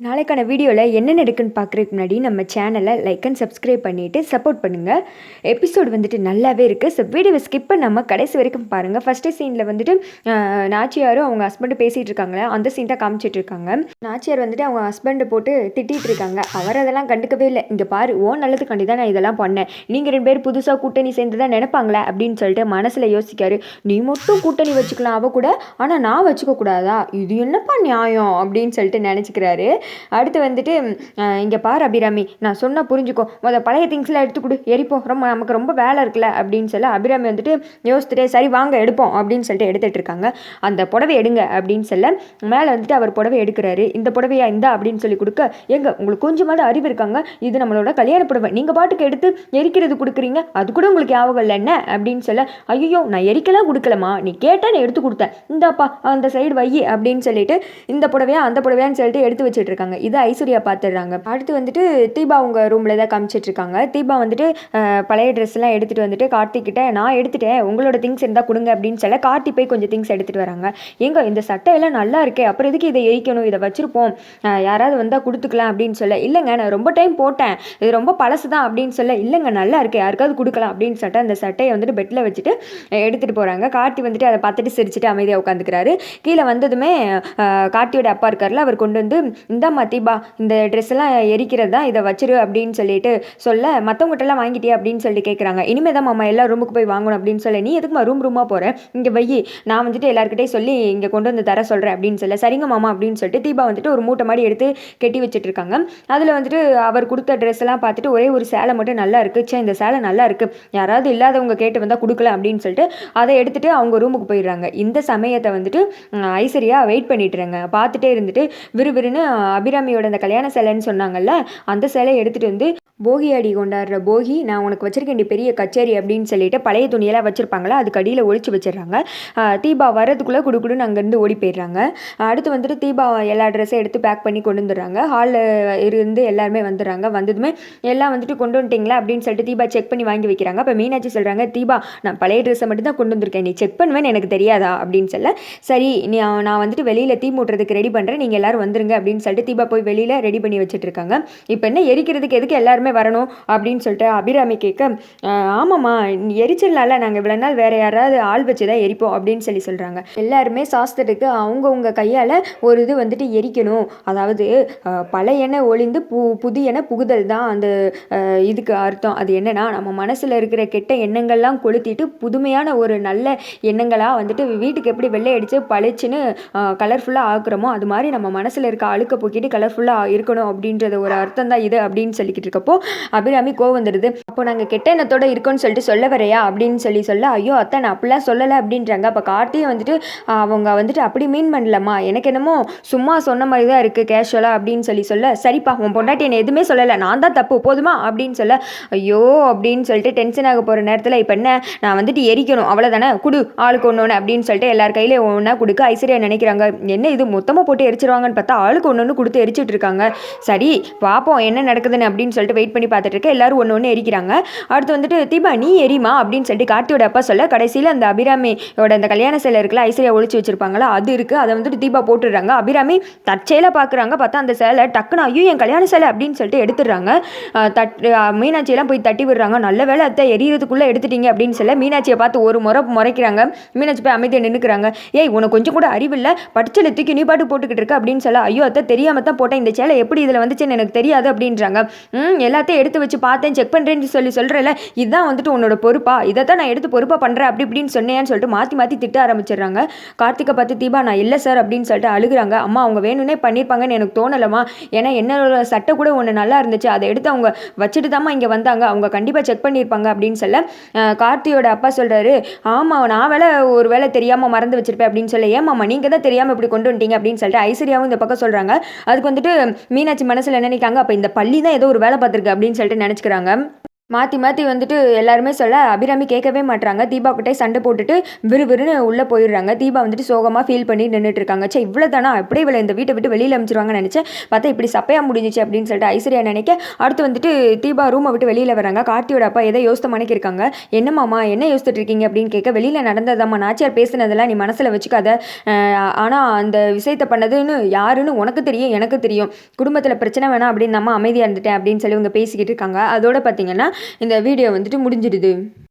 நாளைக்கான வீடியோவில் என்னென்ன இருக்குன்னு பார்க்குறதுக்கு முன்னாடி நம்ம சேனலை லைக் அண்ட் சப்ஸ்கிரைப் பண்ணிவிட்டு சப்போர்ட் பண்ணுங்கள் எபிசோடு வந்துட்டு நல்லாவே இருக்குது ஸோ வீடியோவை ஸ்கிப் பண்ணாமல் கடைசி வரைக்கும் பாருங்கள் ஃபஸ்ட்டு சீனில் வந்துட்டு நாச்சியாரும் அவங்க ஹஸ்பண்டு பேசிகிட்டு இருக்காங்களே அந்த சீன் தான் காமிச்சிட்டு இருக்காங்க. நாச்சியார் வந்துட்டு அவங்க ஹஸ்பண்டை போட்டு திட்டிகிட்டு இருக்காங்க. அவர் அதெல்லாம் கண்டுக்கவே இல்லை. இங்கே பாரு ஓ நல்லதுக்காண்டி தான் நான் இதெல்லாம் பண்ணேன். நீங்கள் ரெண்டு பேர் புதுசாக கூட்டணி சேர்ந்து தான் நினைப்பாங்களே அப்படின்னு சொல்லிட்டு மனசில் யோசிக்காரு. நீ மட்டும் கூட்டணி வச்சுக்கலாம் அவ கூட. ஆனால் நான் வச்சுக்கக்கூடாதா இது என்னப்பா நியாயம்? அப்படின்னு சொல்லிட்டு நினச்சிக்கிறாரு. அடுத்து வந்துட்டு இங்கே பார் அபிராமி நான் சொன்னால் புரிஞ்சுக்கோ. முத பழைய திங்ஸ்லாம் எடுத்து கொடு எரிப்போம். ரொம்ப நமக்கு ரொம்ப வேலை இருக்குல்ல அப்படின்னு சொல்லி அபிராமி வந்துட்டு யோசிச்சுட்டே சரி வாங்க எடுப்போம் அப்படின்னு சொல்லிட்டு எடுத்துகிட்டு இருக்காங்க. அந்த புடவை எடுங்க அப்படின்னு சொல்ல மேலே வந்துட்டு அவர் புடவை எடுக்கிறாரு. இந்த புடவையா இந்தா அப்படின்னு சொல்லி கொடுக்க எங்க உங்களுக்கு கொஞ்சமாவது அறிவு இருக்காங்க? இது நம்மளோட கல்யாண புடவை. நீங்கள் பாட்டுக்கு எடுத்து எரிக்கிறது கொடுக்குறீங்க? அது கூட உங்களுக்கு ஞாபகம் இல்லை என்ன? அப்படின்னு சொல்ல ஐயோ நான் எரிக்கலாம் கொடுக்கலமா நீ கேட்டால் நான் எடுத்து கொடுத்தேன். இந்தாப்பா அந்த சைடு வை அப்படின்னு சொல்லிட்டு இந்த புடவையா அந்த புடவையான்னு சொல்லிட்டு எடுத்து வச்சுட்டு இருக்காங்க. இது ஐஸ்வர்யா பார்த்துடுறாங்க. அடுத்து வந்துட்டு தீபா உங்க ரூம்ல தான் காமிச்சிட்டு இருக்காங்க தீபா வந்துட்டு பழைய ட்ரெஸ் எல்லாம் எடுத்துட்டு வந்துட்டு கார்த்திக் கிட்ட நான் எடுத்துட்டேன். உங்களோட திங்ஸ் இருந்தால் கொடுங்க அப்படின்னு சொல்ல கார்த்தி போய் கொஞ்சம் திங்ஸ் எடுத்துட்டு வராங்க. ஏங்க இந்த சட்டை எல்லாம் நல்லா இருக்கே. அப்புறம் எதுக்கு இதை எரிக்கணும்? இதை வச்சிருப்போம். யாராவது வந்தால் கொடுத்துக்கலாம் அப்படின்னு சொல்ல இல்லைங்க நான் ரொம்ப டைம் போட்டேன். இது ரொம்ப பழசு தான் அப்படின்னு சொல்ல இல்லைங்க நல்லா இருக்கு. யாருக்காவது கொடுக்கலாம் அப்படின்னு சொல்லிட்டு அந்த சட்டையை வந்துட்டு பெட்டில் வச்சுட்டு எடுத்துகிட்டு எடுத்துட்டு போறாங்க. கார்த்தி வந்துட்டு அதை பார்த்துட்டு சிரிச்சுட்டு அமைதியாக உட்காந்துக்கிறாரு. கீழே வந்ததுமே கார்த்தியோட அப்பா இருக்கார்ல அவர் கொண்டு வந்து இந்தாம்மா தீபா இந்த ட்ரெஸ் எல்லாம் எரிக்கிறது தான் இதை வச்சிரு அப்படின்னு சொல்லிட்டு சொல்ல மற்றவங்ககிட்டலாம் வாங்கிட்டியா அப்படின்னு சொல்லிட்டு கேட்குறாங்க இனிமேல் தான் மாமா எல்லா ரூமுக்கு போய் வாங்கணும் அப்படின்னு சொல்ல நீ எதுக்குமா ரூம் ரூமாக போகிறேன் இங்கே வை நான் வந்துட்டு எல்லாருக்கிட்டே சொல்லி இங்கே கொண்டு வந்து தர சொல்கிறேன் அப்படின்னு சொல்ல சரிங்க மாமா அப்படின்னு சொல்லிட்டு தீபா வந்துட்டு ஒரு மூட்டை மாதிரி எடுத்து கட்டி வச்சுட்டு இருக்காங்க அதில் வந்துட்டு அவர் கொடுத்த ட்ரெஸ்லாம் பார்த்துட்டு ஒரே ஒரு சேலை மட்டும் நல்லா இருக்குது ச்சே இந்த சேலை நல்லா இருக்குது யாராவது இல்லாதவங்க கேட்டு வந்தால் கொடுக்கல அப்படின்னு சொல்லிட்டு அதை எடுத்துகிட்டு அவங்க ரூமுக்கு போயிடுறாங்க. இந்த சமயத்தை வந்துட்டு உம், ஐஸ்வர்யா வெயிட் பண்ணிட்டுருங்க பார்த்துட்டே இருந்துட்டு விறுவிறுன்னு அபிராமியோட அந்த கல்யாண சிலைன்னு சொன்னாங்கல்ல அந்த சிலை எடுத்துகிட்டு வந்து போகி அடி கொண்டாடுற போகி நான் உனக்கு வச்சிருக்கேன் பெரிய கச்சேரி அப்படின்னு சொல்லிட்டு பழைய துணியெல்லாம் வச்சுருப்பாங்களா அதுக்கு அடியில் ஒழிச்சு வச்சிடுறாங்க. தீபா வரதுக்குள்ளே குடுக்குடுன்னு அங்கேருந்து ஓடி போயிடுறாங்க. அடுத்து வந்துட்டு தீபா எல்லா ட்ரெஸ்ஸையும் எடுத்து பேக் பண்ணி கொண்டு வந்துடுறாங்க. ஹாலில் இருந்து எல்லாருமே வந்துடுறாங்க. வந்ததுமே எல்லாம் வந்துட்டு கொண்டு வந்துட்டிங்களா அப்படின்னு சொல்லிட்டு தீபா செக் பண்ணி வாங்கி வைக்கிறாங்க. அப்போ மீனாட்சி சொல்கிறாங்க தீபா நான் பழைய ட்ரெஸ்ஸை மட்டும் தான் கொண்டு வந்திருக்கேன். நீ செக் பண்ணுவேன்னு எனக்கு தெரியாதா? அப்படின்னு சொல்ல சரி நீ நான் வந்துட்டு வெளியில் தீ மூட்டுறதுக்கு ரெடி பண்ணுறேன் நீங்கள் எல்லோரும் வந்துருங்க அப்படின்னு சொல்லிட்டு தீபா போய் வெளியில் ரெடி பண்ணி வச்சுட்டு இருக்காங்க இப்போ என்ன எரிக்கிறதுக்கு எதுக்கு எல்லாருமே வரணும் அப்படின்னு சொல்லிட்டு அபிராமி கேட்க ஆமாம்மா எரிச்சிடலாம்ல நாங்கள் இவ்வளோ நாள் வேற யாராவது ஆள் வச்சு தான் எரிப்போம் அப்படின்னு சொல்லி சொல்கிறாங்க எல்லாருமே சாஸ்திரத்துக்கு அவங்கவுங்க கையால் ஒரு இது வந்துட்டு எரிக்கணும். அதாவது பழையன பழைய எண்ணெய் ஒளிந்து பு புது புகுதல் தான் அந்த இதுக்கு அர்த்தம். அது என்னென்னா நம்ம மனசில் இருக்கிற கெட்ட எண்ணங்கள்லாம் கொளுத்திட்டு புதுமையான ஒரு நல்ல எண்ணங்களாக வந்துட்டு வீட்டுக்கு எப்படி வெள்ளை அடித்து பளிச்சுன்னு கலர்ஃபுல்லாக ஆக்குறோமோ அது மாதிரி நம்ம மனசில் இருக்க அழுக்க உங்ககிட்ட கலர்ஃபுல்லாக இருக்கணும் அப்படின்றது ஒரு அர்த்தம் தான் இது அப்படின்னு சொல்லிக்கிட்டு இருக்கப்போ அபிராமி கோவம் வந்துடுது அப்போ நாங்கள் கெட்ட எண்ணத்தோட இருக்கோம்னு சொல்லிட்டு சொல்ல வரையா அப்படின்னு சொல்லி சொல்ல ஐயோ அத்தை நான் அப்படிலாம் சொல்லலை அப்படின்றாங்க. அப்போ கார்த்தியும் வந்துட்டு அவங்க வந்துட்டு அப்படி மீன் பண்ணலம்மா. எனக்கு என்னமோ சும்மா சொன்ன மாதிரி தான் இருக்குது கேஷுவலாக அப்படின்னு சொல்லி சொல்ல சரிப்பா உன் பொண்டாட்டி என்னை எதுவுமே சொல்லலை. நான் தான் தப்பு போதுமா? அப்படின்னு சொல்ல ஐயோ அப்படின்னு சொல்லிட்டு டென்ஷன் ஆக போகிற நேரத்தில் இப்போ என்ன? நான் வந்துட்டு எரிக்கணும். அவ்வளோதானே குடு ஆளுக்கு ஒன்று ஒன்று அப்படின்னு சொல்லிட்டு எல்லார் கையிலையும் ஒன்றா கொடுக்க ஐஸ்வர்யா நினைக்கிறாங்க. என்ன இது? மொத்தமாக போட்டு எரிச்சிருவாங்கன்னு பார்த்தா ஆளுக்கு ஒன்று ஒன்று கொடுத்து எரிச்சிட்டு இருக்காங்க. சரி பார்ப்போம் என்ன நடக்குதுன்னு அப்படின்னு சொல்லிட்டு வெயிட் பண்ணி பார்த்துட்டு இருக்க. எல்லாரும் ஒன்று ஒன்று எரிக்கிறாங்க. அடுத்து வந்துட்டு தீபா நீ எரிமா அப்படின்னு சொல்லிட்டு கார்த்தியோட அப்பா சொல்ல கடைசியில் அந்த அபிராமியோட அந்த கல்யாண சேலை இருக்குல்ல ஐஸ்வர்யா ஒழிச்சு வச்சிருப்பாங்களா அது இருக்குது அதை வந்துட்டு தீபா போட்டுடுறாங்க. அபிராமி தற்செயலாக பார்க்குறாங்க பார்த்தா அந்த சேலை டக்குன்னு ஐயோ என் கல்யாண சேலை அப்படின்னு சொல்லிட்டு எடுத்துடுறாங்க. தட் மீனாட்சியெல்லாம் போய் தட்டி விடுறாங்க. நல்ல வேலை அத்தை எரியறதுக்குள்ளே எடுத்துட்டீங்க அப்படின்னு சொல்ல மீனாட்சியை பார்த்து ஒரு முறை முறைக்கிறாங்க. மீனாட்சி போய் அமைதியாக நின்றுக்கிறாங்க ஏய் உனக்கு கொஞ்சம் கூட அறிவில்லை. படிச்சல தூக்கி நீ பாட்டு போட்டுக்கிட்டு இருக்க அப்படின்னு சொல்ல ஐயோ அத்தை தெரியாமல் தான் போட்டேன். இந்த சேலை எப்படி இதில் வந்துச்சுன்னு எனக்கு தெரியாது அப்படின்றாங்க. எல்லாத்தையும் எடுத்து வச்சு பார்த்தேன். செக் பண்ணுறேன்னு சொல்லி சொல்கிறல இதுதான் வந்துட்டு உன்னோட பொறுப்பா? இதை தான் நான் எடுத்து பொறுப்பாக பண்ணுறேன் அப்படி இப்படின்னு சொன்னேன்னு சொல்லிட்டு மாற்றி மாற்றி திட்ட ஆரம்பிச்சிடுறாங்க. கார்த்திகை பார்த்து தீபா நான் இல்லை சார் அப்படின்னு சொல்லிட்டு அழுகுறாங்க. அம்மா அவங்க வேணும்னே பண்ணியிருப்பாங்கன்னு எனக்கு தோணலம்மா. ஏன்னா என்னோட சட்டை கூட ஒன்று நல்லா இருந்துச்சு. அதை எடுத்து அவங்க வச்சுட்டு தாம்மா இங்கே வந்தாங்க. அவங்க கண்டிப்பாக செக் பண்ணியிருப்பாங்க அப்படின்னு சொல்ல கார்த்தியோட அப்பா சொல்கிறாரு ஆமாம் நான் வேலை ஒரு வேலை தெரியாமல் மறந்து வச்சிருப்பேன் அப்படின்னு சொல்ல. ஏமாம்மா நீங்கள் தான் தெரியாமல் இப்படி கொண்டு வந்துட்டீங்க? அப்படின்னு சொல்லிட்டு ஐஸ்வர்யாவும் இந்த பக்கம் சொல்கிறாங்க அதுக்கு வந்துட்டு மீனாட்சி மனசில் நினைக்காங்க அப்போ இந்த பள்ளி தான் ஏதோ ஒரு வேலை பார்த்துருக்கு அப்படின்னு சொல்லிட்டு நினச்சிக்கிறாங்க. மாற்றி மாற்றி வந்துட்டு எல்லாருமே சொல்ல அபிராமி கேட்கவே மாட்றாங்க. தீபா கிட்டே சண்டை போட்டுட்டு விறுவிறுன்னு உள்ளே போயிடுறாங்க. தீபா வந்துட்டு சோகமாக ஃபீல் பண்ணி நின்றுட்டு இருக்காங்க சே இவ்வளோ தானா அப்படியே இவ்வளோ இந்த வீட்டை விட்டு வெளியில் அமைச்சிருவாங்கன்னு நினச்சேன். பார்த்தா இப்படி சப்பையாக முடிஞ்சிச்சு அப்படின்னு சொல்லிட்டு ஐஸ்வர்யா நினைக்க அடுத்து வந்துட்டு தீபா ரூமை விட்டு வெளியில் வராங்க கார்த்தியோட அப்பா எதை யோசித்த மணிக்கு இருக்காங்க என்னம்மாமா என்ன யோசிச்சுட்டு இருக்கீங்க? அப்படின்னு கேட்க வெளியில் நடந்ததாம்மா. நாச்சியார் பேசுனதெல்லாம் நீ மனசில் வச்சுக்காத. ஆனால் அந்த விஷயத்தை பண்ணதுன்னு யாருன்னு உனக்கு தெரியும் எனக்கு தெரியும். குடும்பத்தில் பிரச்சனை வேணாம் அப்படின்னு நம்ம அமைதியாக இருந்துட்டேன் அப்படின்னு சொல்லி இவங்க பேசிக்கிட்டு இருக்காங்க. அதோட பார்த்தீங்கன்னா இந்த வீடியோ வந்துட்டு முடிஞ்சிடுது.